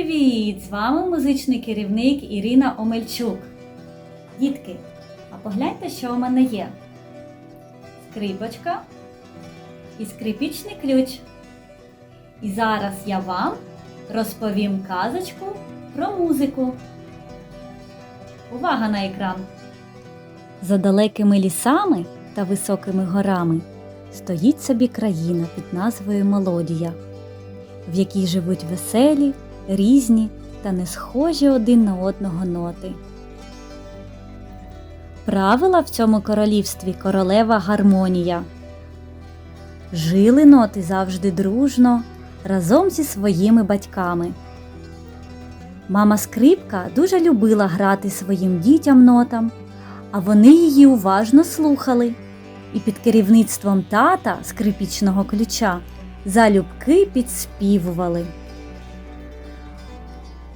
Привіт! З вами музичний керівник Ірина Омельчук. Дітки, а погляньте, що у мене є. Скрипочка і скрипічний ключ. І зараз я вам розповім казочку про музику. Увага на екран! За далекими лісами та високими горами стоїть собі країна під назвою Мелодія, в якій живуть веселі, різні та не схожі один на одного ноти. Правила в цьому королівстві королева гармонія. Жили ноти завжди дружно разом зі своїми батьками. Мама скрипка дуже любила грати своїм дітям нотам, а вони її уважно слухали і під керівництвом тата скрипічного ключа залюбки підспівували.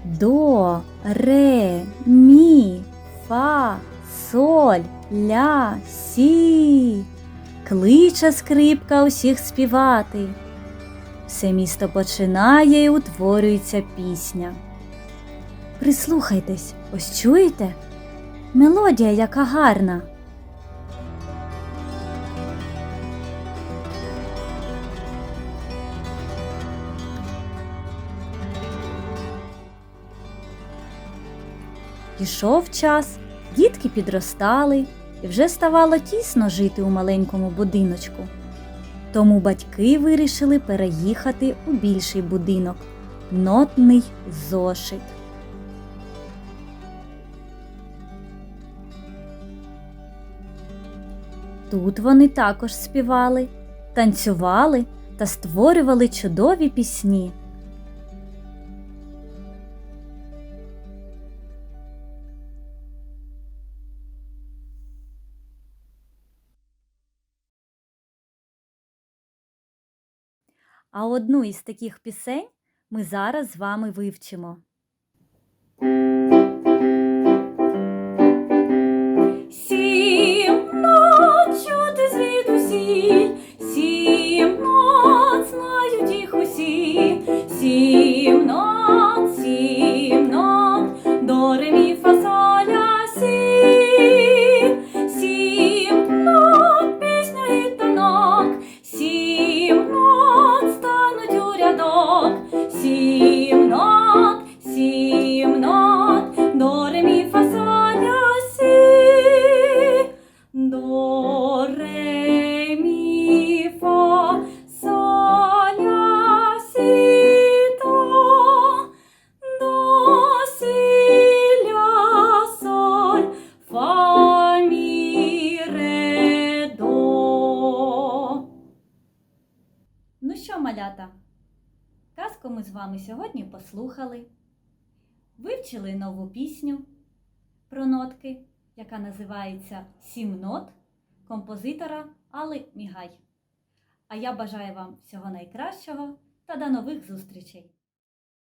До, ре, мі, фа, соль, ля, сі. Кличе скрипка усіх співати. Все місто починає і утворюється пісня. Прислухайтесь, ось чуєте? Мелодія яка гарна. Пішов час, дітки підростали, і вже ставало тісно жити у маленькому будиночку. Тому батьки вирішили переїхати у більший будинок нотний зошит. Тут вони також співали, танцювали та створювали чудові пісні. А одну із таких пісень ми зараз з вами вивчимо. Ну що, малята? Казку ми з вами сьогодні послухали, вивчили нову пісню про нотки, яка називається Сім нот композитора Али Мігай. А я бажаю вам всього найкращого та до нових зустрічей!